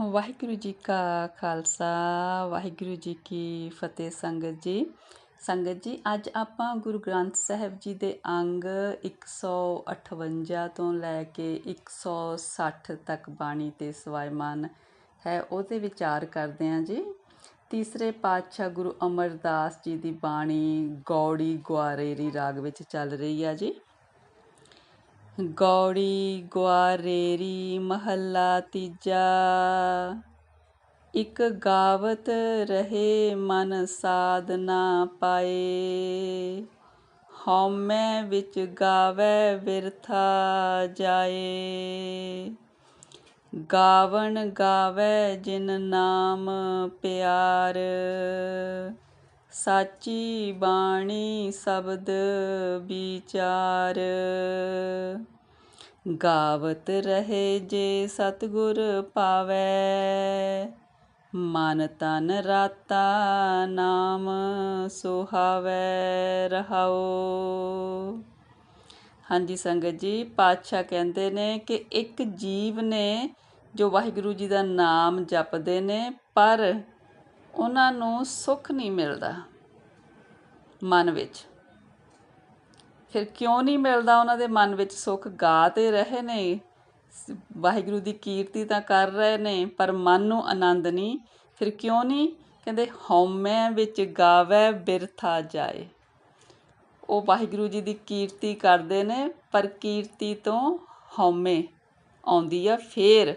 ਵਾਹਿਗੁਰੂ ਜੀ ਕਾ ਖਾਲਸਾ, ਵਾਹਿਗੁਰੂ ਜੀ ਕੀ ਫਤਿਹ ਸੰਗਤ ਜੀ। ਸੰਗਤ ਜੀ, ਅੱਜ ਆਪਾਂ ਗੁਰੂ ਗ੍ਰੰਥ ਸਾਹਿਬ ਜੀ ਦੇ ਅੰਗ 158 ਤੋਂ ਲੈ ਕੇ 160 ਤੱਕ ਬਾਣੀ ਤੇ ਸਵਾਇਮਾਨ ਹੈ, ਉਹਦੇ ਵਿਚਾਰ ਕਰਦੇ ਹਾਂ ਜੀ। ਤੀਸਰੇ ਪਾਤਸ਼ਾਹ ਗੁਰੂ ਅਮਰਦਾਸ ਜੀ ਦੀ ਬਾਣੀ ਗੌੜੀ ਗੁਆਰੇਰੀ ਰਾਗ ਵਿੱਚ ਚੱਲ ਰਹੀ ਆ ਜੀ। ਗੌੜੀ, ਗੁਆਰੇਰੀ, ਮਹੱਲਾ ਤੀਜਾ। ਇਕ ਗਾਵਤ ਰਹੇ ਮਨ ਸਾਧਨਾ ਪਾਏ। ਹਉਮੈ ਵਿੱਚ ਗਾਵੇ ਵਿਰਥਾ ਜਾਏ। ਗਾਵਣ ਗਾਵੇ ਜਿਨ ਨਾਮ ਪਿਆਰ। ਸਾਚੀ ਬਾਣੀ ਸ਼ਬਦ ਵਿਚਾਰ। ਗਾਵਤ ਰਹੇ ਜੇ ਸਤਗੁਰ ਪਾਵੇ, ਮਨ ਤਨ ਰਾਤਾ ਨਾਮ ਸੁਹਾਵੇ ਰਹਾਓ ਹਾਂਜੀ ਸੰਗਤ ਜੀ, ਪਾਤਸ਼ਾਹ ਕਹਿੰਦੇ ਨੇ ਕਿ ਇੱਕ ਜੀਵ ਨੇ ਜੋ ਵਾਹਿਗੁਰੂ ਜੀ ਦਾ ਨਾਮ ਜਪਦੇ ਨੇ, ਪਰ ਉਹਨਾਂ ਨੂੰ ਸੁੱਖ ਨਹੀਂ ਮਿਲਦਾ ਮਨ ਵਿੱਚ। ਫਿਰ ਕਿਉਂ ਨਹੀਂ ਮਿਲਦਾ ਉਹਨਾਂ ਦੇ ਮਨ ਵਿੱਚ ਸੁੱਖ? ਗਾ ਤੇ ਰਹੇ ਨੇ, ਵਾਹਿਗੁਰੂ ਦੀ ਕੀਰਤੀ ਤਾਂ ਕਰ ਰਹੇ ਨੇ, ਪਰ ਮਨ ਨੂੰ ਆਨੰਦ ਨਹੀਂ। ਫਿਰ ਕਿਉਂ ਨਹੀਂ? ਕਹਿੰਦੇ, ਹਉਮੈ ਵਿੱਚ ਗਾਵੇ, ਬਿਰਥਾ ਜਾਏ। ਉਹ ਵਾਹਿਗੁਰੂ ਜੀ ਦੀ ਕੀਰਤੀ ਕਰਦੇ ਨੇ, ਪਰ ਕੀਰਤੀ ਤੋਂ ਹਉਮੈ ਆਉਂਦੀ ਆ ਫੇਰ।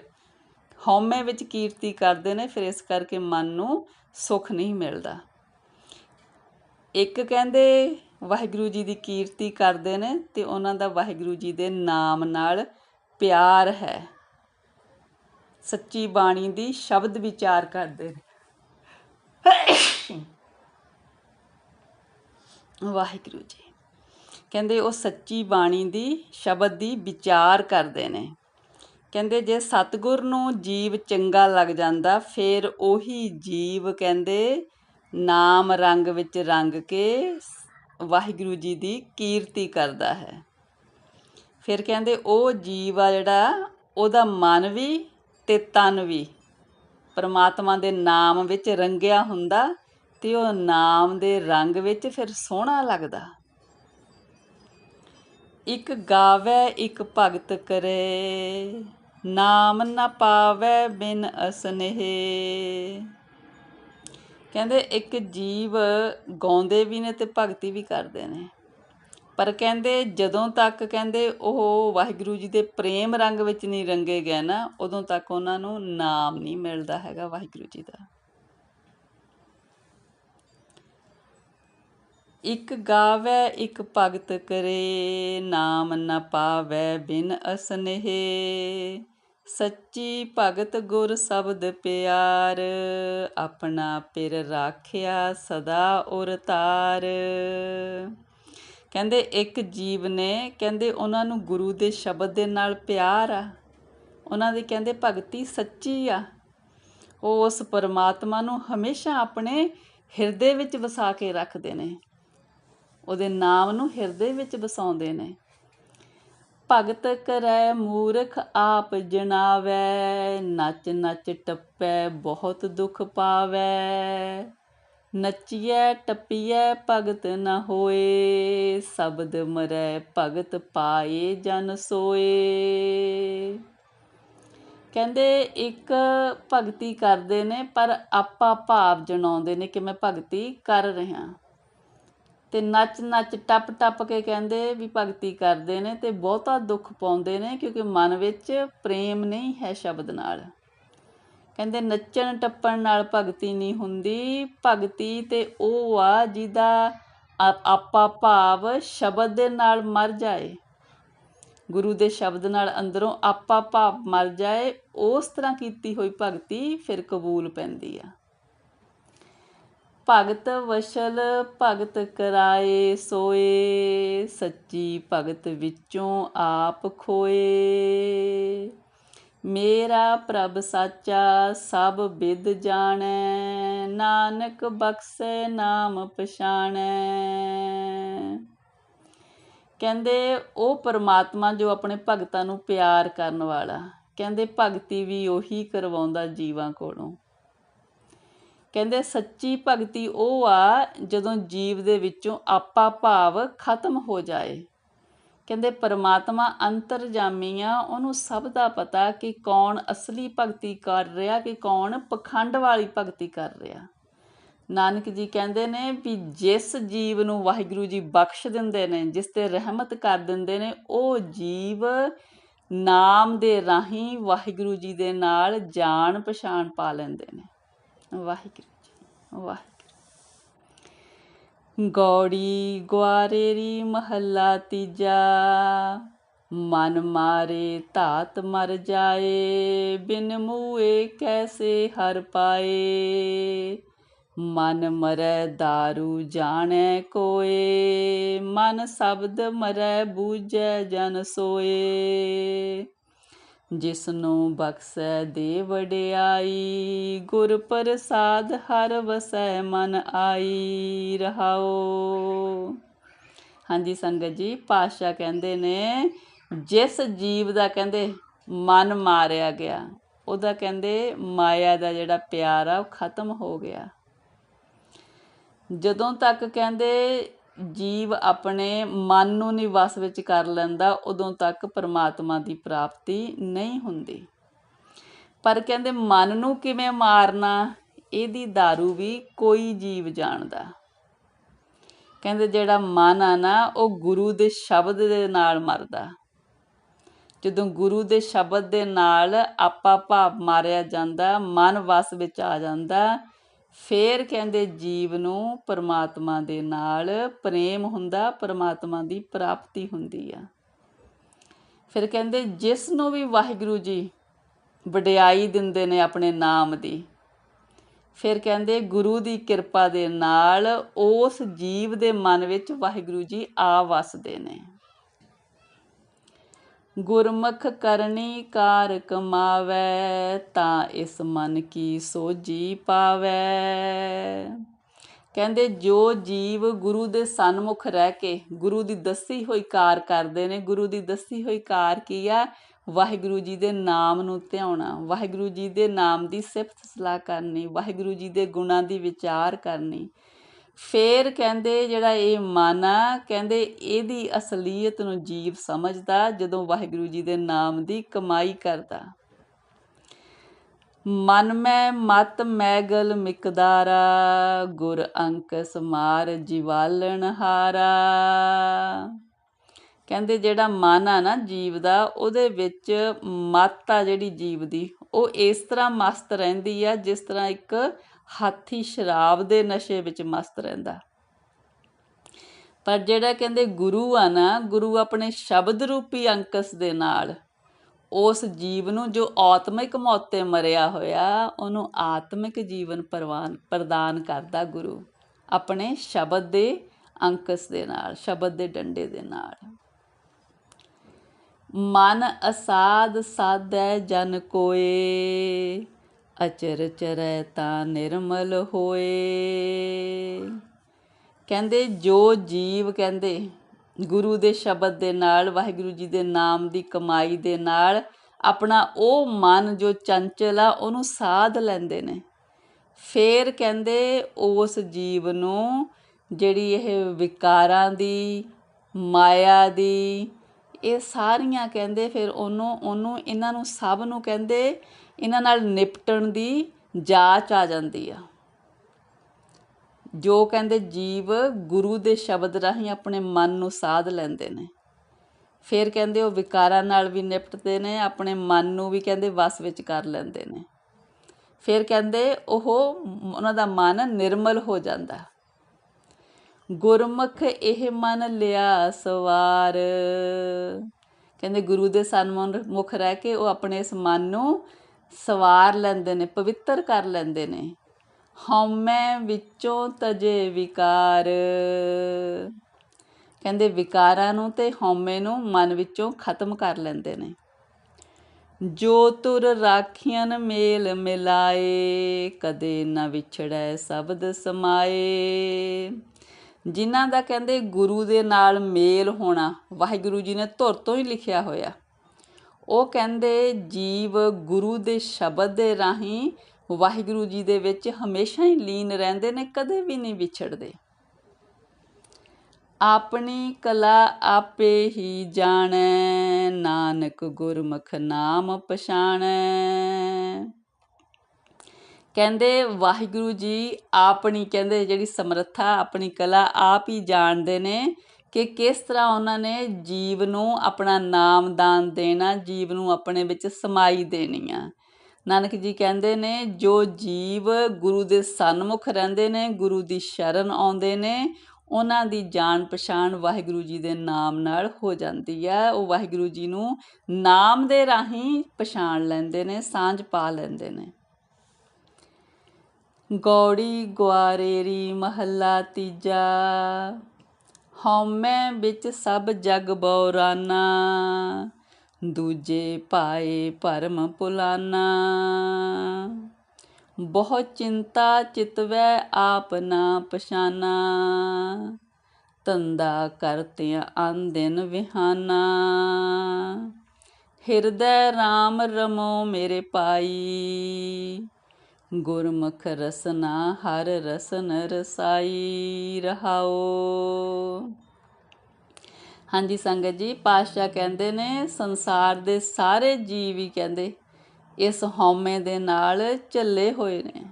ਹਉਮੈ ਵਿੱਚ ਕੀਰਤੀ ਕਰਦੇ ਨੇ, ਫਿਰ ਇਸ ਕਰਕੇ ਮਨ ਨੂੰ ਸੁੱਖ ਨਹੀਂ ਮਿਲਦਾ। ਇੱਕ ਕਹਿੰਦੇ, ਵਾਹਿਗੁਰੂ ਜੀ ਦੀ ਕੀਰਤੀ ਕਰਦੇ ਨੇ ਤੇ ਉਹਨਾਂ ਦਾ ਵਾਹਿਗੁਰੂ ਜੀ ਦੇ ਨਾਮ ਨਾਲ ਪਿਆਰ ਹੈ। ਸੱਚੀ ਬਾਣੀ ਦੀ ਸ਼ਬਦ ਵਿਚਾਰ ਕਰਦੇ ਨੇ। ਵਾਹਿਗੁਰੂ ਜੀ। ਕਹਿੰਦੇ, ਉਹ ਸੱਚੀ ਬਾਣੀ ਦੀ ਸ਼ਬਦ ਦੀ ਵਿਚਾਰ ਕਰਦੇ ਨੇ। ਕਹਿੰਦੇ ਜੇ ਸਤਿਗੁਰ ਨੂੰ ਜੀਵ ਚੰਗਾ ਲੱਗ ਜਾਂਦਾ, ਫਿਰ ਉਹੀ ਜੀਵ ਕਹਿੰਦੇ ਨਾਮ ਰੰਗ ਵਿੱਚ ਰੰਗ ਕੇ ਵਾਹਿਗੁਰੂ ਜੀ ਦੀ ਕੀਰਤੀ ਕਰਦਾ ਹੈ। ਫਿਰ ਕਹਿੰਦੇ ਉਹ ਜੀਵ ਆ ਜਿਹੜਾ, ਉਹਦਾ ਮਨ ਵੀ ਤੇ ਤਨ ਵੀ ਪਰਮਾਤਮਾ ਦੇ ਨਾਮ ਵਿੱਚ ਰੰਗਿਆ ਹੁੰਦਾ ਤੇ ਉਹ ਨਾਮ ਦੇ ਰੰਗ ਵਿੱਚ ਫਿਰ ਸੋਹਣਾ ਲੱਗਦਾ। ਇੱਕ ਗਾਵੇ, ਇੱਕ ਭਗਤ ਕਰੇ। ਨਾਮ ਨਾ ਪਾਵੇ ਬਿਨ ਅਸਨੇਹ। ਕਹਿੰਦੇ ਇੱਕ ਜੀਵ ਗਾਉਂਦੇ ਵੀ ਨੇ ਤੇ ਭਗਤੀ ਵੀ ਕਰਦੇ ਨੇ। ਪਰ ਕਹਿੰਦੇ ਜਦੋਂ ਤੱਕ ਕਹਿੰਦੇ ਉਹ ਵਾਹਿਗੁਰੂ ਜੀ ਦੇ ਪ੍ਰੇਮ ਰੰਗ ਵਿੱਚ ਨਹੀਂ ਰੰਗੇ ਗਏ ਨਾ, ਉਦੋਂ ਤੱਕ ਉਹਨਾਂ ਨੂੰ ਨਾਮ ਨਹੀਂ ਮਿਲਦਾ ਹੈਗਾ ਵਾਹਿਗੁਰੂ ਜੀ ਦਾ। ਇਕ ਗਾਵੈ, ਇਕ ਭਗਤ ਕਰੇ, ਨਾਮ ਨ ਪਾਵੈ ਬਿਨ ਅਸਨੇਹ। ਸੱਚੀ ਭਗਤ ਗੁਰ ਸ਼ਬਦ ਪਿਆਰ, ਆਪਣਾ ਪਿਰ ਰਾਖਿਆ ਸਦਾ ਉਰ ਤਾਰ। ਕਹਿੰਦੇ ਇੱਕ ਜੀਵ ਨੇ, ਕਹਿੰਦੇ ਉਹਨਾਂ ਨੂੰ ਗੁਰੂ ਦੇ ਸ਼ਬਦ ਦੇ ਨਾਲ ਪਿਆਰ ਆ। ਉਹਨਾਂ ਦੀ ਕਹਿੰਦੇ ਭਗਤੀ ਸੱਚੀ ਆ। ਉਹ ਉਸ ਪਰਮਾਤਮਾ ਨੂੰ ਹਮੇਸ਼ਾ ਆਪਣੇ ਹਿਰਦੇ ਵਿੱਚ ਵਸਾ ਕੇ ਰੱਖਦੇ ਨੇ। ਉਹਦੇ ਨਾਮ ਨੂੰ ਹਿਰਦੇ ਵਿੱਚ ਵਸਾਉਂਦੇ ਨੇ। ਭਗਤ ਕਰੈ ਮੂਰਖ ਆਪ ਜਨਾਵੇ ਨੱਚ ਨੱਚ ਟੱਪੈ ਬਹੁਤ ਦੁੱਖ ਪਾਵੇ। ਨੱਚੀਐ ਟੱਪੀਐ ਭਗਤ ਨ ਹੋਏ, ਸ਼ਬਦ ਮਰੈ ਭਗਤ ਪਾਏ ਜਨ ਸੋਏ। ਕਹਿੰਦੇ ਇੱਕ ਭਗਤੀ ਕਰਦੇ ਨੇ, ਪਰ ਆਪਾ ਭਾਵ ਜਣਾਉਂਦੇ ਨੇ ਕਿ ਮੈਂ ਭਗਤੀ ਕਰ ਰਿਹਾ। ਅਤੇ ਨੱਚ ਨੱਚ ਟੱਪ ਟੱਪ ਕੇ ਕਹਿੰਦੇ ਵੀ ਭਗਤੀ ਕਰਦੇ ਨੇ ਅਤੇ ਬਹੁਤਾ ਦੁੱਖ ਪਾਉਂਦੇ ਨੇ ਕਿਉਂਕਿ ਮਨ ਵਿੱਚ ਪ੍ਰੇਮ ਨਹੀਂ ਹੈ ਸ਼ਬਦ ਨਾਲ। ਕਹਿੰਦੇ ਨੱਚਣ ਟੱਪਣ ਨਾਲ ਭਗਤੀ ਨਹੀਂ ਹੁੰਦੀ। ਭਗਤੀ ਤੇ ਉਹ ਆ ਜਿਹਦਾ ਆਪਾ ਭਾਵ ਸ਼ਬਦ ਦੇ ਨਾਲ ਮਰ ਜਾਏ। ਗੁਰੂ ਦੇ ਸ਼ਬਦ ਨਾਲ ਅੰਦਰੋਂ ਆਪਾ ਭਾਵ ਮਰ ਜਾਏ, ਉਸ ਤਰ੍ਹਾਂ ਕੀਤੀ ਹੋਈ ਭਗਤੀ ਫਿਰ ਕਬੂਲ ਪੈਂਦੀ ਆ। ਭਗਤ ਵਸ਼ਲ, ਭਗਤ ਕਰਾਏ ਸੋਏ, ਸੱਚੀ ਭਗਤ ਵਿੱਚੋਂ ਆਪ ਖੋਏ। ਮੇਰਾ ਪ੍ਰਭ ਸਾਚਾ ਸਭ ਵਿਦ ਜਾਣੈ, ਨਾਨਕ ਬਖਸ਼ੇ, ਨਾਮ ਪਛਾਣੈ। ਕਹਿੰਦੇ, ਉਹ ਪਰਮਾਤਮਾ ਜੋ ਆਪਣੇ ਭਗਤਾਂ ਨੂੰ ਪਿਆਰ ਕਰਨ ਵਾਲਾ, ਕਹਿੰਦੇ ਭਗਤੀ ਵੀ ਉਹੀ ਕਰਵਾਉਂਦਾ ਜੀਵਾਂ ਕੋਲੋਂ। ਕਹਿੰਦੇ ਸੱਚੀ ਭਗਤੀ ਉਹ ਆ ਜਦੋਂ ਜੀਵ ਦੇ ਵਿੱਚੋਂ ਆਪਾ ਭਾਵ ਖਤਮ ਹੋ ਜਾਏ। ਕਹਿੰਦੇ ਪਰਮਾਤਮਾ ਅੰਤਰਜਾਮੀ ਆ ਉਹਨੂੰ ਸਭ ਦਾ ਪਤਾ ਕਿ ਕੌਣ ਅਸਲੀ ਭਗਤੀ ਕਰ ਰਿਹਾ ਕਿ ਕੌਣ ਪਖੰਡ ਵਾਲੀ ਭਗਤੀ ਕਰ ਰਿਹਾ। ਨਾਨਕ ਜੀ ਕਹਿੰਦੇ ਨੇ ਵੀ ਜਿਸ ਜੀਵ ਨੂੰ ਵਾਹਿਗੁਰੂ ਜੀ ਬਖਸ਼ ਦਿੰਦੇ ਨੇ, ਜਿਸ ਤੇ ਰਹਿਮਤ ਕਰ ਦਿੰਦੇ ਨੇ, ਉਹ ਜੀਵ ਨਾਮ ਦੇ ਰਾਹੀਂ ਵਾਹਿਗੁਰੂ ਜੀ ਦੇ ਨਾਲ ਜਾਣ ਪਛਾਣ ਪਾ ਲੈਂਦੇ ਨੇ। ਵਾਹਿਗੁਰੂ ਜੀ, ਵਾਹਿਗੁਰੂ। ਗੌੜੀ ਗੁਆਰੇਰੀ ਮਹੱਲਾ ਤੀਜਾ, ਮਨ ਮਾਰੇ ਧਾਤ ਮਰ ਜਾਏ, ਬਿਨ ਮੂਏ ਕੈਸੇ ਹਰ ਪਾਏ। ਮਨ ਮਰੈ दारू ਜਾਣੈ ਕੋਏ, ਮਨ ਸ਼ਬਦ ਮਰੈ ਬੂਝੈ ਜਨ ਸੋਏ। ਜਿਸ ਨੂੰ ਬਖਸ਼ੈ ਦੇ ਵਡਿਆਈ, ਗੁਰ ਪ੍ਰਸਾਦ ਹਰ ਵਸੈ ਮਨ ਆਈ ਰਹਾਓ ਹਾਂਜੀ ਸੰਗਤ ਜੀ, ਪਾਤਸ਼ਾਹ ਕਹਿੰਦੇ ਨੇ, ਜਿਸ ਜੀਵ ਦਾ ਕਹਿੰਦੇ ਮਨ ਮਾਰਿਆ ਗਿਆ, ਉਹਦਾ ਕਹਿੰਦੇ ਮਾਇਆ ਦਾ ਜਿਹੜਾ ਪਿਆਰ ਆ, ਉਹ ਖਤਮ ਹੋ ਗਿਆ। ਜਦੋਂ ਤੱਕ ਕਹਿੰਦੇ ਜੀਵ ਆਪਣੇ ਮਨ ਨੂੰ ਨਹੀਂ ਵਸ ਵਿੱਚ ਕਰ ਲੈਂਦਾ, ਉਦੋਂ ਤੱਕ ਪਰਮਾਤਮਾ ਦੀ ਪ੍ਰਾਪਤੀ ਨਹੀਂ ਹੁੰਦੀ। ਪਰ ਕਹਿੰਦੇ ਮਨ ਨੂੰ ਕਿਵੇਂ ਮਾਰਨਾ, ਇਹਦੀ दारू ਵੀ ਕੋਈ ਜੀਵ ਜਾਣਦਾ। ਕਹਿੰਦੇ ਜਿਹੜਾ ਮਨ ਆ ਨਾ, ਉਹ ਗੁਰੂ ਦੇ ਸ਼ਬਦ ਦੇ ਨਾਲ ਮਰਦਾ। ਜਦੋਂ ਗੁਰੂ ਦੇ ਸ਼ਬਦ ਦੇ ਨਾਲ ਆਪਾ ਭਾਵ ਮਾਰਿਆ ਜਾਂਦਾ, ਮਨ ਵਸ ਵਿੱਚ ਆ ਜਾਂਦਾ ਫਿਰ ਕਹਿੰਦੇ ਜੀਵ ਨੂੰ ਪਰਮਾਤਮਾ ਦੇ ਨਾਲ ਪ੍ਰੇਮ ਹੁੰਦਾ, ਪਰਮਾਤਮਾ ਦੀ ਪ੍ਰਾਪਤੀ ਹੁੰਦੀ ਆ। ਫਿਰ ਕਹਿੰਦੇ ਜਿਸ ਨੂੰ ਵੀ ਵਾਹਿਗੁਰੂ ਜੀ ਵਡਿਆਈ ਦਿੰਦੇ ਨੇ ਆਪਣੇ ਨਾਮ ਦੀ, ਫਿਰ ਕਹਿੰਦੇ ਗੁਰੂ ਦੀ ਕਿਰਪਾ ਦੇ ਨਾਲ ਉਸ ਜੀਵ ਦੇ ਮਨ ਵਿੱਚ ਵਾਹਿਗੁਰੂ ਜੀ ਆ ਵਸਦੇ ਨੇ। ਗੁਰਮੁਖ ਕਰਨੀ ਕਾਰ ਕਮਾਵੈ, ਤਾਂ ਇਸ ਮਨ ਕੀ ਸੋਜੀ ਪਾਵੈ। ਕਹਿੰਦੇ, ਜੋ ਜੀਵ ਗੁਰੂ ਦੇ ਸਨਮੁਖ ਰਹਿ ਕੇ ਗੁਰੂ ਦੀ ਦੱਸੀ ਹੋਈ ਕਾਰ ਕਰਦੇ ਨੇ, ਗੁਰੂ ਦੀ ਦੱਸੀ ਹੋਈ ਕਾਰ ਕੀ ਆ? ਵਾਹਿਗੁਰੂ ਜੀ ਦੇ ਨਾਮ ਨੂੰ ਧਿਆਉਣਾ, ਵਾਹਿਗੁਰੂ ਜੀ ਦੇ ਨਾਮ ਦੀ ਸਿਫਤ ਸਲਾਹ ਕਰਨੀ, ਵਾਹਿਗੁਰੂ ਜੀ ਦੇ ਗੁਣਾਂ ਦੀ ਵਿਚਾਰ ਕਰਨੀ। ਫੇਰ ਕਹਿੰਦੇ ਜਿਹੜਾ ਇਹ ਮਨ ਆ ਕਹਿੰਦੇ ਇਹਦੀ ਅਸਲੀਅਤ ਨੂੰ ਜੀਵ ਸਮਝਦਾ ਜਦੋਂ ਵਾਹਿਗੁਰੂ ਜੀ ਦੇ ਨਾਮ ਦੀ ਕਮਾਈ ਕਰਦਾ। ਮਨ ਮੈਂ ਮਤ ਮੈਗਲ ਮਿਕਦਾਰਾ, ਗੁਰ ਅੰਕ ਸਮਾਰ ਜਿਵਾਲਣ ਹਾਰਾ। ਕਹਿੰਦੇ ਜਿਹੜਾ ਮਨ ਆ ਨਾ ਜੀਵ ਦਾ, ਉਹਦੇ ਵਿੱਚ ਮਤ ਆ ਜਿਹੜੀ ਜੀਵ ਦੀ, ਉਹ ਇਸ ਤਰ੍ਹਾਂ ਮਸਤ ਰਹਿੰਦੀ ਆ ਜਿਸ ਤਰ੍ਹਾਂ ਇੱਕ ਹਾਥੀ ਸ਼ਰਾਬ ਦੇ ਨਸ਼ੇ ਵਿੱਚ ਮਸਤ ਰਹਿੰਦਾ। ਪਰ ਜਿਹੜਾ ਕਹਿੰਦੇ ਗੁਰੂ ਆ ਨਾ, ਗੁਰੂ ਆਪਣੇ ਸ਼ਬਦ ਰੂਪੀ ਅੰਕਸ ਦੇ ਨਾਲ ਉਸ ਜੀਵ ਨੂੰ ਜੋ ਆਤਮਿਕ ਮੌਤ ਤੇ ਮਰਿਆ ਹੋਇਆ, ਉਹਨੂੰ ਆਤਮਿਕ ਜੀਵਨ ਪ੍ਰਵਾਨ, ਪ੍ਰਦਾਨ ਕਰਦਾ ਗੁਰੂ ਆਪਣੇ ਸ਼ਬਦ ਦੇ ਅੰਕਸ ਦੇ ਨਾਲ, ਸ਼ਬਦ ਦੇ ਡੰਡੇ ਦੇ ਨਾਲ। ਮਨ ਅਸਾਦ ਸਾਧੈ ਜਨ ਕੋਏ ਅਚਰ ਚਰੈ ਤਾਂ ਨਿਰਮਲ ਹੋਏ। ਕਹਿੰਦੇ, ਜੋ ਜੀਵ ਕਹਿੰਦੇ, ਗੁਰੂ ਦੇ ਸ਼ਬਦ ਦੇ ਨਾਲ, ਵਾਹਿਗੁਰੂ ਜੀ ਦੇ ਨਾਮ ਦੀ ਕਮਾਈ ਦੇ ਨਾਲ, ਆਪਣਾ ਉਹ ਮਨ ਜੋ ਚੰਚਲ ਆ, ਉਹਨੂੰ ਸਾਧ ਲੈਂਦੇ ਨੇ। ਫੇਰ ਕਹਿੰਦੇ, ਉਸ ਜੀਵ ਨੂੰ ਜਿਹੜੀ ਇਹ ਵਿਕਾਰਾਂ ਦੀ, ਮਾਇਆ ਦੀ, ਇਹ ਸਾਰੀਆਂ ਕਹਿੰਦੇ, ਫਿਰ ਉਹਨੂੰ ਉਹਨੂੰ, ਇਹਨਾਂ ਨੂੰ ਸਭ ਨੂੰ ਕਹਿੰਦੇ ਇਹਨਾਂ ਨਾਲ ਨਿਪਟਣ ਦੀ ਜਾਚ ਆ ਜਾਂਦੀ ਆ। ਜੋ ਕਹਿੰਦੇ ਜੀਵ ਗੁਰੂ ਦੇ ਸ਼ਬਦ ਰਾਹੀਂ ਆਪਣੇ ਮਨ ਨੂੰ ਸਾਧ ਲੈਂਦੇ ਨੇ। ਫਿਰ ਕਹਿੰਦੇ ਉਹ ਵਿਕਾਰਾਂ ਨਾਲ ਵੀ ਨਿਪਟਦੇ ਨੇ, ਆਪਣੇ ਮਨ ਨੂੰ ਵੀ ਕਹਿੰਦੇ ਵਸ ਵਿੱਚ ਕਰ ਲੈਂਦੇ ਨੇ। ਫਿਰ ਕਹਿੰਦੇ ਉਹ, ਉਹਨਾਂ ਦਾ ਮਨ ਨਿਰਮਲ ਹੋ ਜਾਂਦਾ। ਗੁਰਮੁਖ ਇਹ ਮਨ ਲਿਆ ਸਵਾਰ। ਕਹਿੰਦੇ ਗੁਰੂ ਦੇ ਸਨਮੁਖ ਰਹਿ ਕੇ ਉਹ ਆਪਣੇ ਇਸ ਮਨ ਨੂੰ ਸਵਾਰ ਲੈਂਦੇ ਨੇ, ਪਵਿੱਤਰ ਕਰ ਲੈਂਦੇ ਨੇ। ਹਉਮੈ ਵਿੱਚੋਂ ਤਜੇ ਵਿਕਾਰ। ਕਹਿੰਦੇ ਵਿਕਾਰਾਂ ਨੂੰ ਤੇ ਹਉਮੈ ਨੂੰ ਮਨ ਵਿੱਚੋਂ ਖਤਮ ਕਰ ਲੈਂਦੇ ਨੇ। ਜੋ ਤੁਰ ਰਾਖੀਆਂ ਮੇਲ ਮਿਲਾਏ, ਕਦੇ ਨਾ ਵਿਛੜੈ ਸ਼ਬਦ ਸਮਾਏ। ਜਿਨ੍ਹਾਂ ਦਾ ਕਹਿੰਦੇ ਗੁਰੂ ਦੇ ਨਾਲ ਮੇਲ ਹੋਣਾ, ਵਾਹਿਗੁਰੂ ਜੀ ਨੇ ਧੁਰ ਤੋਂ ਹੀ ਲਿਖਿਆ ਹੋਇਆ। ਉਹ ਕਹਿੰਦੇ, ਜੀਵ ਗੁਰੂ ਦੇ ਸ਼ਬਦ ਦੇ ਰਾਹੀਂ ਵਾਹਿਗੁਰੂ ਜੀ ਦੇ ਵਿੱਚ ਹਮੇਸ਼ਾ ਹੀ ਲੀਨ ਰਹਿੰਦੇ ਨੇ, ਕਦੇ ਵੀ ਨਹੀਂ ਵਿਛੜਦੇ। ਆਪਣੀ ਕਲਾ ਆਪੇ ਹੀ ਜਾਣੈ, ਨਾਨਕ ਗੁਰਮੁਖ ਨਾਮ ਪਛਾਣੈ। ਕਹਿੰਦੇ, ਵਾਹਿਗੁਰੂ ਜੀ ਆਪਣੀ, ਕਹਿੰਦੇ, ਜਿਹੜੀ ਸਮਰੱਥਾ, ਆਪਣੀ ਕਲਾ ਆਪ ਹੀ ਜਾਣਦੇ ਨੇ ਕਿ ਕਿਸ ਤਰ੍ਹਾਂ ਉਹਨਾਂ ਨੇ ਜੀਵ ਨੂੰ ਆਪਣਾ ਨਾਮ ਦਾਨ ਦੇਣਾ, ਜੀਵ ਨੂੰ ਆਪਣੇ ਵਿੱਚ ਸਮਾਈ ਦੇਣੀ ਆ ਨਾਨਕ ਜੀ ਕਹਿੰਦੇ ਨੇ, ਜੋ ਜੀਵ ਗੁਰੂ ਦੇ ਸਨਮੁਖ ਰਹਿੰਦੇ ਨੇ, ਗੁਰੂ ਦੀ ਸ਼ਰਨ ਆਉਂਦੇ ਨੇ, ਉਹਨਾਂ ਦੀ ਜਾਣ ਪਛਾਣ ਵਾਹਿਗੁਰੂ ਜੀ ਦੇ ਨਾਮ ਨਾਲ ਹੋ ਜਾਂਦੀ ਹੈ। ਉਹ ਵਾਹਿਗੁਰੂ ਜੀ ਨੂੰ ਨਾਮ ਦੇ ਰਾਹੀਂ ਪਛਾਣ ਲੈਂਦੇ ਨੇ, ਸਾਂਝ ਪਾ ਲੈਂਦੇ ਨੇ। ਗੌੜੀ ਗੁਆਰੇਰੀ ਮਹੱਲਾ ਤੀਜਾ। ਹਉਮੈ ਵਿੱਚ ਸਭ ਜਗ ਬੌਰਾਨਾ, ਦੂਜੇ ਪਾਏ ਭਰਮ ਪੁਲਾਨਾ। ਬਹੁ ਚਿੰਤਾ ਚਿਤਵੈ ਆਪ ਨਾ ਪਛਾਨਾ ਤੰਦਾ ਕਰਤਿਆਂ ਆਨ ਦਿਨ ਵਿਹਾਨਾ। ਹਿਰਦੈ RAM ਰਮੋ ਮੇਰੇ ਪਾਈ ਗੁਰਮੁਖ ਰਸਨਾ, ਹਰ ਰਸਨ ਰਸਾਈ ਰਹਾਓ। ਹਾਂਜੀ ਸੰਗਤ ਜੀ, ਪਾਤਸ਼ਾਹ ਕਹਿੰਦੇ ਨੇ, ਸੰਸਾਰ ਦੇ ਸਾਰੇ ਜੀਵ ਹੀ ਕਹਿੰਦੇ, ਇਸ ਹਉਮੈ ਦੇ ਨਾਲ ਝੱਲੇ ਹੋਏ ਨੇ।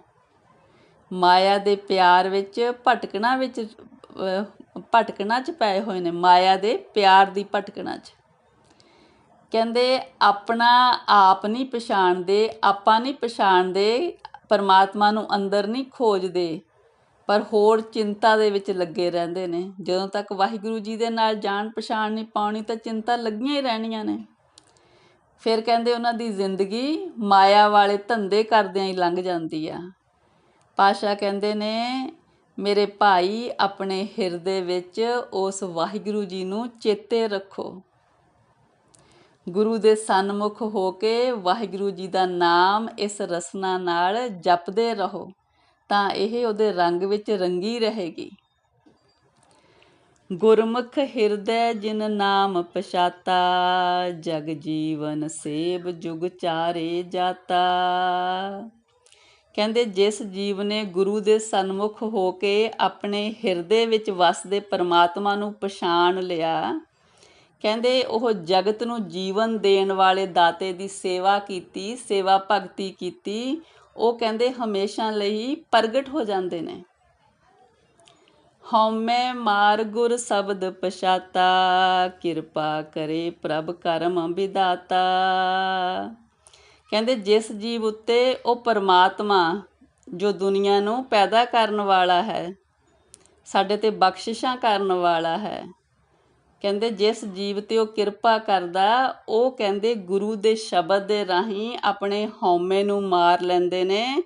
ਮਾਇਆ ਦੇ ਪਿਆਰ ਵਿੱਚ ਭਟਕਣਾ ਵਿੱਚ ਭਟਕਣਾ ਚ ਪਏ ਹੋਏ ਨੇ, ਮਾਇਆ ਦੇ ਪਿਆਰ ਦੀ ਭਟਕਣਾ ਚ। ਕਹਿੰਦੇ, ਆਪਣਾ ਆਪ ਨਹੀਂ ਪਛਾਣਦੇ, ਆਪਾਂ ਨਹੀਂ ਪਛਾਣਦੇ ਪਰਮਾਤਮਾ ਨੂੰ ਅੰਦਰ ਨਹੀਂ ਖੋਜਦੇ, ਪਰ ਹੋਰ ਚਿੰਤਾ ਦੇ ਵਿੱਚ ਲੱਗੇ ਰਹਿੰਦੇ ਨੇ। ਜਦੋਂ ਤੱਕ ਵਾਹਿਗੁਰੂ ਜੀ ਦੇ ਨਾਲ ਜਾਣ ਪਛਾਣ ਨਹੀਂ ਪਾਉਣੀ, ਤਾਂ ਚਿੰਤਾ ਲੱਗੀਆਂ ਹੀ ਰਹਿਣੀਆਂ ਨੇ। ਫਿਰ ਕਹਿੰਦੇ ਉਹਨਾਂ ਦੀ ਜ਼ਿੰਦਗੀ ਮਾਇਆ ਵਾਲੇ ਧੰਦੇ ਕਰਦਿਆਂ ਹੀ ਲੰਘ ਜਾਂਦੀ ਆ। ਪਾਸ਼ਾ ਕਹਿੰਦੇ ਨੇ, ਮੇਰੇ ਭਾਈ ਆਪਣੇ ਹਿਰਦੇ ਵਿੱਚ ਉਸ ਵਾਹਿਗੁਰੂ ਜੀ ਨੂੰ ਚੇਤੇ ਰੱਖੋ। ਗੁਰੂ ਦੇ ਸਨਮੁਖ ਹੋ ਕੇ ਵਾਹਿਗੁਰੂ ਜੀ ਦਾ ਨਾਮ ਇਸ ਰਸਨਾ ਨਾਲ ਜਪਦੇ ਰਹੋ, ਤਾਂ ਇਹ ਉਹਦੇ ਰੰਗ ਵਿੱਚ ਰੰਗੀ ਰਹੇਗੀ। ਗੁਰਮੁਖ ਹਿਰਦੈ ਜਿਨ ਨਾਮ ਪਛਾਤਾ, ਜਗ ਜੀਵਨ ਸੇਬ ਜੁਗ ਚਾਰੇ ਜਾਤਾ। ਕਹਿੰਦੇ ਜਿਸ ਜੀਵ ਨੇ ਗੁਰੂ ਦੇ ਸਨਮੁਖ ਹੋ ਕੇ ਆਪਣੇ ਹਿਰਦੇ ਵਿੱਚ ਵਸਦੇ ਪਰਮਾਤਮਾ ਨੂੰ ਪਛਾਣ ਲਿਆ ਕਹਿੰਦੇ ਉਹ ਜਗਤ ਨੂੰ ਜੀਵਨ ਦੇਣ ਵਾਲੇ ਦਾਤੇ ਦੀ ਸੇਵਾ ਕੀਤੀ, ਸੇਵਾ ਭਗਤੀ ਕੀਤੀ। ਉਹ ਕਹਿੰਦੇ ਹਮੇਸ਼ਾ ਲਈ ਪ੍ਰਗਟ ਹੋ ਜਾਂਦੇ ਨੇ। ਹਉਮੈ ਮਾਰ ਗੁਰ ਸ਼ਬਦ ਪਛਾਤਾ, ਕਿਰਪਾ ਕਰੇ ਪ੍ਰਭ ਕਰਮ ਵਿਦਾਤਾ ਕਹਿੰਦੇ ਜਿਸ ਜੀਵ ਉੱਤੇ ਉਹ ਪਰਮਾਤਮਾ, ਜੋ ਦੁਨੀਆ ਨੂੰ ਪੈਦਾ ਕਰਨ ਵਾਲਾ ਹੈ, ਸਾਡੇ ਤੇ ਬਖਸ਼ਿਸ਼ਾਂ ਕਰਨ ਵਾਲਾ ਹੈ ਕਹਿੰਦੇ ਜਿਸ ਜੀਵ ਤੇ ਉਹ ਕਿਰਪਾ ਕਰਦਾ, ਉਹ ਕਹਿੰਦੇ ਗੁਰੂ ਦੇ ਸ਼ਬਦ ਦੇ ਰਾਹੀਂ ਆਪਣੇ ਹਉਮੈ ਨੂੰ ਮਾਰ ਲੈਂਦੇ ਨੇ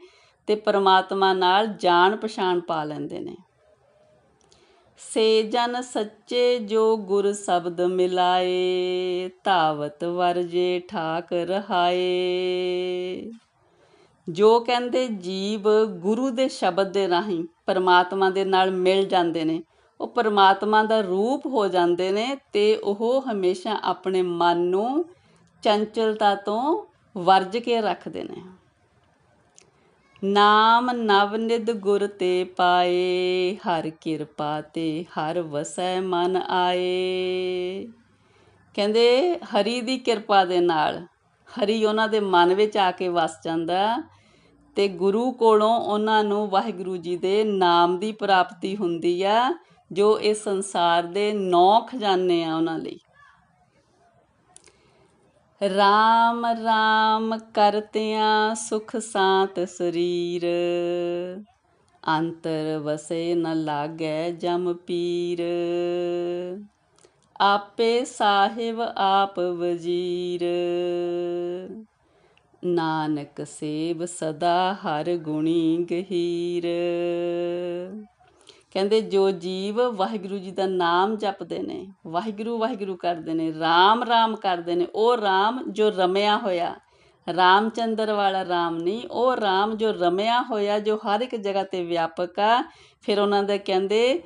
ਤੇ ਪਰਮਾਤਮਾ ਨਾਲ ਜਾਣ ਪਛਾਣ ਪਾ ਲੈਂਦੇ ਨੇ। ਸੇ ਜਨ ਸੱਚੇ ਜੋ ਗੁਰ ਸ਼ਬਦ ਮਿਲਾਏ, ਧਾਵਤ ਵਰਜੇ ਠਾਕ ਰਹਾਏ। ਜੋ ਕਹਿੰਦੇ ਜੀਵ ਗੁਰੂ ਦੇ ਸ਼ਬਦ ਦੇ ਰਾਹੀਂ ਪਰਮਾਤਮਾ ਦੇ ਨਾਲ ਮਿਲ ਜਾਂਦੇ ਨੇ ਉਹ ਪਰਮਾਤਮਾ ਦਾ ਰੂਪ ਹੋ ਜਾਂਦੇ ਨੇ ਤੇ ਉਹ ਹਮੇਸ਼ਾ ਆਪਣੇ ਮਨ ਨੂੰ ਚੰਚਲਤਾ ਤੋਂ ਵਰਜ ਕੇ ਰੱਖਦੇ ਨੇ। ਨਾਮ ਨਵਨਿਧ ਗੁਰ ਤੇ ਪਾਏ, ਹਰ ਕਿਰਪਾ ਤੇ ਹਰ ਵਸੈ ਮਨ ਆਏ। ਕਹਿੰਦੇ ਹਰੀ ਦੀ ਕਿਰਪਾ ਦੇ ਨਾਲ ਹਰੀ ਉਹਨਾਂ ਦੇ ਮਨ ਵਿੱਚ ਆ ਕੇ ਵਸ ਜਾਂਦਾ ਤੇ ਗੁਰੂ ਕੋਲੋਂ ਉਹਨਾਂ ਨੂੰ ਵਾਹਿਗੁਰੂ ਜੀ ਦੇ ਨਾਮ ਦੀ ਪ੍ਰਾਪਤੀ ਹੁੰਦੀ ਆ ਜੋ ਇਸ ਸੰਸਾਰ ਦੇ ਨੌ ਖਜ਼ਾਨੇ ਆ ਉਹਨਾਂ ਲਈ। ਰਾਮ ਰਾਮ ਕਰਤਿਆਂ ਸੁਖ ਸਾਤ ਸਰੀਰ, ਅੰਤਰ ਵਸੇ ਨ ਲਾਗੈ ਜਮ ਪੀਰ। ਆਪੇ ਸਾਹਿਬ ਆਪ ਵਜ਼ੀਰ। ਨਾਨਕ ਸੇਵ ਸਦਾ ਹਰ ਗੁਣੀ ਗਹੀਰ। ਕਹਿੰਦੇ ਜੋ ਜੀਵ ਵਾਹਿਗੁਰੂ ਜੀ ਦਾ ਨਾਮ ਜਪਦੇ ਨੇ, ਵਾਹਿਗੁਰੂ ਵਾਹਿਗੁਰੂ ਕਰਦੇ ਨੇ RAM RAM ਕਰਦੇ ਨੇ, ਉਹ RAM ਜੋ ਰਮਿਆ ਹੋਇਆ, ਰਾਮਚੰਦਰ ਵਾਲਾ RAM ਨਹੀਂ, ਉਹ RAM ਜੋ ਰਮਿਆ ਹੋਇਆ, ਜੋ ਹਰ ਇੱਕ ਜਗ੍ਹਾ ਤੇ ਵਿਆਪਕ ਆ, ਫਿਰ ਉਹਨਾਂ ਦੇ ਕਹਿੰਦੇ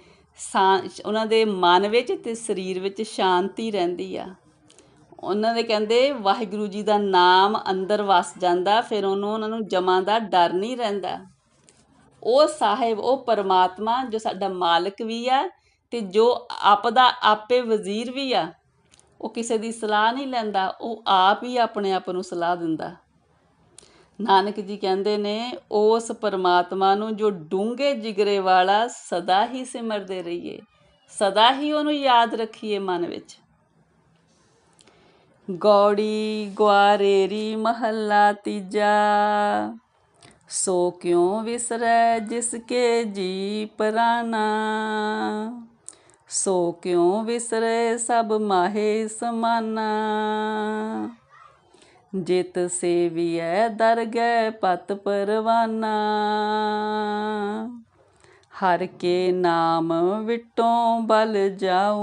ਉਹਨਾਂ ਦੇ ਮਨ ਵਿੱਚ ਤੇ ਸਰੀਰ ਵਿੱਚ ਸ਼ਾਂਤੀ ਰਹਿੰਦੀ ਆ। ਉਹਨਾਂ ਦੇ ਕਹਿੰਦੇ ਵਾਹਿਗੁਰੂ ਜੀ ਦਾ ਨਾਮ ਅੰਦਰ ਵਸ ਜਾਂਦਾ, ਫਿਰ ਉਹਨੂੰ, ਉਹਨਾਂ ਨੂੰ ਜਮਾਂ ਦਾ ਡਰ ਨਹੀਂ ਰਹਿੰਦਾ। ਉਹ ਸਾਹਿਬ, ਉਹ ਪਰਮਾਤਮਾ ਜੋ ਸਾਡਾ ਮਾਲਕ ਵੀ ਆ ਤੇ ਜੋ ਆਪਦਾ ਆਪੇ ਵਜ਼ੀਰ ਵੀ ਆ, ਉਹ ਕਿਸੇ ਦੀ ਸਲਾਹ ਨਹੀਂ ਲੈਂਦਾ, ਉਹ ਆਪ ਹੀ ਆਪਣੇ ਆਪ ਨੂੰ ਸਲਾਹ ਦਿੰਦਾ। ਨਾਨਕ ਜੀ ਕਹਿੰਦੇ ਨੇ, ਉਸ ਪਰਮਾਤਮਾ ਨੂੰ ਜੋ ਡੂੰਘੇ ਜਿਗਰੇ ਵਾਲਾ ਸਦਾ ਹੀ ਸਿਮਰਦੇ ਰਹੀਏ, ਸਦਾ ਹੀ ਉਹਨੂੰ ਯਾਦ ਰੱਖੀਏ ਮਨ ਵਿੱਚ। ਗੌੜੀ ਗੁਆਰੇਰੀ ਮਹੱਲਾ ਤੀਜਾ। ਸੋ ਕਿਉ ਵਿਸਰੈ ਜਿਸ ਕੇ ਜੀ ਪ੍ਰਾਨਾ? ਸੋ ਕਿਉ ਵਿਸਰੈ ਸਭ ਮਾਹੇ ਸਮਾਨਾ? ਜਿਤ ਸੇਵੀਐ ਦਰਗਹਿ ਪਤ ਪਰਵਾਨਾ। ਹਰ ਕੇ ਨਾਮ ਵਿਟੋਂ ਬਲ ਜਾਉ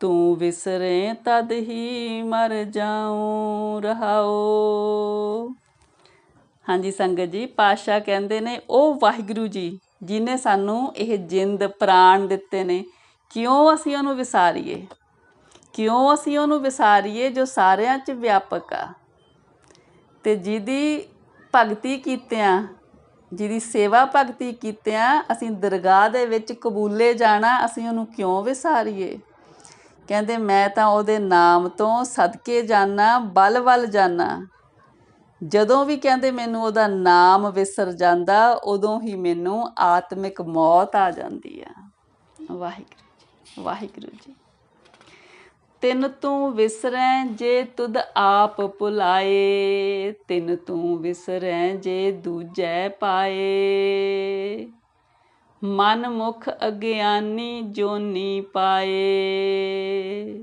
ਤੂੰ ਵਿਸਰੇ ਤਦ ਹੀ ਮਰ ਜਾਉ ਰਹਾਓ ਹਾਂਜੀ ਸੰਗਤ ਜੀ, ਪਾਤਸ਼ਾਹ ਕਹਿੰਦੇ ਨੇ, ਉਹ ਵਾਹਿਗੁਰੂ ਜੀ ਜਿਨੇ ਸਾਨੂੰ ਇਹ ਜਿੰਦ ਪ੍ਰਾਣ ਦਿੱਤੇ ਨੇ, ਕਿਉਂ ਅਸੀਂ ਉਹਨੂੰ ਵਿਸਾਰੀਏ? ਕਿਉਂ ਅਸੀਂ ਉਹਨੂੰ ਵਿਸਾਰੀਏ ਜੋ ਸਾਰਿਆਂ 'ਚ ਵਿਆਪਕ ਆ? ਤੇ ਜਿਹਦੀ ਭਗਤੀ ਕੀਤਿਆਂ, ਜਿਹਦੀ ਸੇਵਾ ਭਗਤੀ ਕੀਤਿਆਂ ਅਸੀਂ ਦਰਗਾਹ ਦੇ ਵਿੱਚ ਕਬੂਲੇ ਜਾਣਾ, ਅਸੀਂ ਉਹਨੂੰ ਕਿਉਂ ਵਿਸਾਰੀਏ? ਕਹਿੰਦੇ, ਮੈਂ ਤਾਂ ਉਹਦੇ ਨਾਮ ਤੋਂ ਸਦਕੇ ਜਾਣਾ ਬਲ ਵੱਲ ਜਾਣਾ ਜਦੋਂ ਵੀ ਕਹਿੰਦੇ ਮੈਨੂੰ ਉਹਦਾ ਨਾਮ ਵਿਸਰ ਜਾਂਦਾ, ਉਦੋਂ ਹੀ ਮੈਨੂੰ ਆਤਮਿਕ ਮੌਤ ਆ ਜਾਂਦੀ ਆ। ਵਾਹਿਗੁਰੂ ਜੀ ਵਾਹਿਗੁਰੂ ਜੀ। ਤਿੰਨ ਤੂੰ ਵਿਸਰੈ ਜੇ ਤੁਧ ਆਪ ਭੁਲਾਏ, ਤਿਨ ਤੂੰ ਵਿਸਰੈ ਜੇ ਦੂਜੈ ਪਾਏ। ਮਨ ਮੁਖ ਅਗਿਆਨੀ ਜੋਨੀ ਪਾਏ।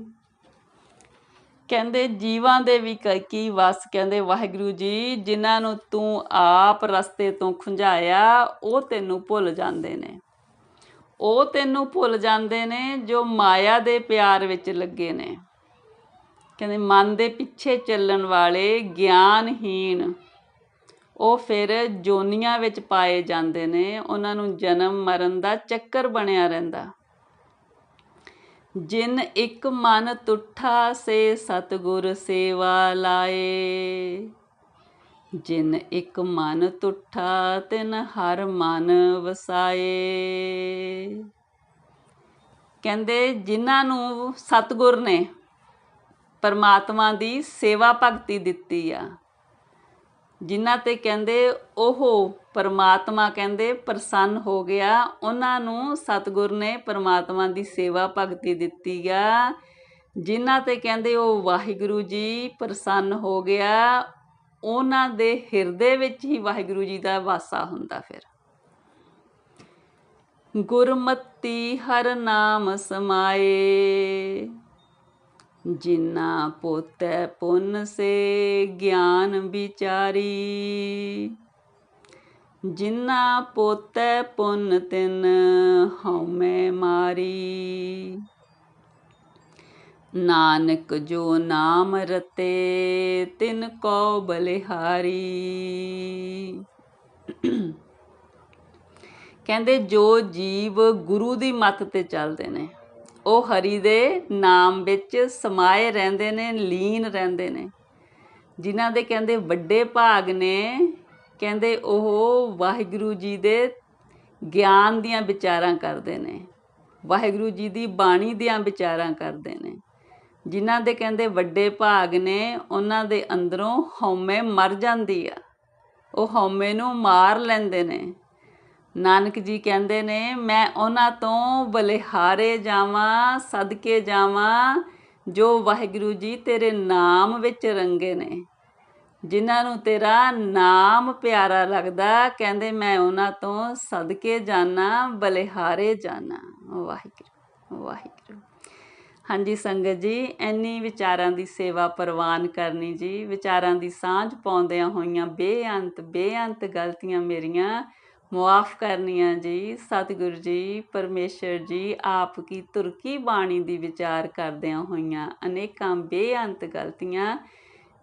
ਕਹਿੰਦੇ ਜੀਵਾਂ ਦੇ ਵੀ ਕ- ਕੀ ਵਸ ਕਹਿੰਦੇ ਵਾਹਿਗੁਰੂ ਜੀ, ਜਿਨ੍ਹਾਂ ਨੂੰ ਤੂੰ ਆਪ ਰਸਤੇ ਤੋਂ ਖੁੰਝਾਇਆ, ਉਹ ਤੈਨੂੰ ਭੁੱਲ ਜਾਂਦੇ ਨੇ। ਉਹ ਤੈਨੂੰ ਭੁੱਲ ਜਾਂਦੇ ਨੇ ਜੋ ਮਾਇਆ ਦੇ ਪਿਆਰ ਵਿੱਚ ਲੱਗੇ ਨੇ। ਕਹਿੰਦੇ ਮਨ ਦੇ ਪਿੱਛੇ ਚੱਲਣ ਵਾਲੇ ਗਿਆਨਹੀਣ, ਉਹ ਫਿਰ ਜੋਨੀਆਂ ਵਿੱਚ ਪਾਏ ਜਾਂਦੇ ਨੇ। ਉਹਨਾਂ ਨੂੰ ਜਨਮ ਮਰਨ ਦਾ ਚੱਕਰ ਬਣਿਆ ਰਹਿੰਦਾ। ਜਿਨ ਇੱਕ ਮਨ ਤੁਠਾ ਸੇ ਸਤਗੁਰ ਸੇਵਾ ਲਾਏ। ਜਿਨ ਇੱਕ ਮਨ ਤੁਠਾ, ਤਿਨ ਹਰ ਮਨ ਵਸਾਏ। ਕਹਿੰਦੇ ਜਿਨ੍ਹਾਂ ਨੂੰ ਸਤਗੁਰ ਨੇ ਪਰਮਾਤਮਾ ਦੀ ਸੇਵਾ ਭਗਤੀ ਦਿੱਤੀ ਆ ਜਿਨ੍ਹਾਂ ਤੇ ਕਹਿੰਦੇ ਉਹ ਪਰਮਾਤਮਾ ਕਹਿੰਦੇ ਪ੍ਰਸੰਨ ਹੋ ਗਿਆ, ਉਹਨਾਂ ਨੂੰ ਸਤਿਗੁਰ ਨੇ ਪਰਮਾਤਮਾ ਦੀ ਸੇਵਾ ਭਗਤੀ ਦਿੱਤੀ ਆ। ਜਿਨ੍ਹਾਂ ਤੇ ਕਹਿੰਦੇ ਉਹ ਵਾਹਿਗੁਰੂ ਜੀ ਪ੍ਰਸੰਨ ਹੋ ਗਿਆ, ਉਹਨਾਂ ਦੇ ਹਿਰਦੇ ਵਿੱਚ ਹੀ ਵਾਹਿਗੁਰੂ ਜੀ ਦਾ ਵਾਸਾ ਹੁੰਦਾ ਫਿਰ। ਗੁਰਮਤੀ ਹਰ ਨਾਮ ਸਮਾਏ। ਜਿਨਾ ਪੋਤੈ ਪੁੰਨ ਸੇ ਗਿਆਨ ਵਿਚਾਰੀ। ਜਿਨਾ ਪੋਤੈ ਪੁੰਨ ਤਿਨ ਹਉਮੈ ਮਾਰੀ। ਨਾਨਕ ਜੋ ਨਾਮ ਰਤੇ ਤਿਨ ਕੋ ਬਲਿਹਾਰੀ। ਕਹਿੰਦੇ ਜੋ ਜੀਵ ਗੁਰੂ ਦੀ ਮੱਤ ਤੇ ਚੱਲਦੇ ਨੇ ਉਹ ਹਰੀ ਦੇ ਨਾਮ ਵਿੱਚ ਸਮਾਏ ਰਹਿੰਦੇ ਨੇ, ਲੀਨ ਰਹਿੰਦੇ ਨੇ। ਜਿਨ੍ਹਾਂ ਦੇ ਕਹਿੰਦੇ ਵੱਡੇ ਭਾਗ ਨੇ, ਕਹਿੰਦੇ ਉਹ ਵਾਹਿਗੁਰੂ ਜੀ ਦੇ ਗਿਆਨ ਦੀਆਂ ਵਿਚਾਰਾਂ ਕਰਦੇ ਨੇ। ਵਾਹਿਗੁਰੂ ਜੀ ਦੀ ਬਾਣੀ ਦੀਆਂ ਵਿਚਾਰਾਂ ਕਰਦੇ ਨੇ। ਜਿਨ੍ਹਾਂ ਦੇ ਕਹਿੰਦੇ ਵੱਡੇ ਭਾਗ ਨੇ, ਉਹਨਾਂ ਦੇ ਅੰਦਰੋਂ ਹਉਮੈ ਮਰ ਜਾਂਦੀ ਆ। ਉਹ ਹਉਮੈ ਨੂੰ ਮਾਰ ਲੈਂਦੇ ਨੇ। ਨਾਨਕ ਜੀ ਕਹਿੰਦੇ ਨੇ, ਮੈਂ ਉਹਨਾਂ ਤੋਂ ਬਲਿਹਾਰੇ ਜਾਵਾਂ, ਸਦਕੇ ਜਾਵਾਂ, ਜੋ ਵਾਹਿਗੁਰੂ ਜੀ ਤੇਰੇ ਨਾਮ ਵਿੱਚ ਰੰਗੇ ਨੇ। ਜਿਨ੍ਹਾਂ ਨੂੰ ਤੇਰਾ ਨਾਮ ਪਿਆਰਾ ਲੱਗਦਾ, ਕਹਿੰਦੇ ਮੈਂ ਉਹਨਾਂ ਤੋਂ ਸਦਕੇ ਜਾਣਾ ਬਲਿਹਾਰੇ ਜਾਣਾ ਵਾਹਿਗੁਰੂ ਵਾਹਿਗੁਰੂ। ਹਾਂਜੀ ਸੰਗਤ ਜੀ, ਇੰਨੀ ਵਿਚਾਰਾਂ ਦੀ ਸੇਵਾ ਪ੍ਰਵਾਨ ਕਰਨੀ ਜੀ, ਵਿਚਾਰਾਂ ਦੀ ਸਾਂਝ ਪਾਉਂਦਿਆਂ ਹੋਈਆਂ ਬੇਅੰਤ ਬੇਅੰਤ ਗਲਤੀਆਂ ਮੇਰੀਆਂ ਮੁਆਫ ਕਰਨੀਆਂ ਜੀ, ਸਤਿਗੁਰੂ ਜੀ, ਪਰਮੇਸ਼ਰ ਜੀ, ਆਪ ਕੀ ਤੁਰਕੀ ਬਾਣੀ ਦੀ ਵਿਚਾਰ ਕਰਦਿਆਂ ਹੋਈਆਂ ਅਨੇਕਾਂ ਬੇਅੰਤ ਗਲਤੀਆਂ।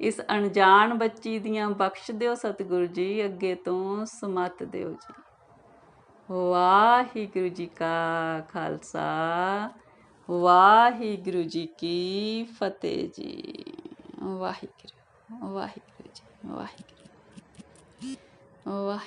ਇਸ ਅਣਜਾਣ ਬੱਚੀ ਦੀਆਂ ਬਖਸ਼ ਦਿਓ ਸਤਿਗੁਰੂ ਜੀ, ਅੱਗੇ ਤੋਂ ਸਮਤ ਦਿਓ ਜੀ। ਵਾਹਿਗੁਰੂ ਜੀ ਕਾ ਖਾਲਸਾ, ਵਾਹਿਗੁਰੂ ਜੀ ਕੀ ਫਤਿਹ ਜੀ। ਵਾਹਿਗੁਰੂ ਵਾਹਿਗੁਰੂ ਜੀ, ਵਾਹਿਗੁਰੂ। ਵਾਹਿਗੁਰੂ।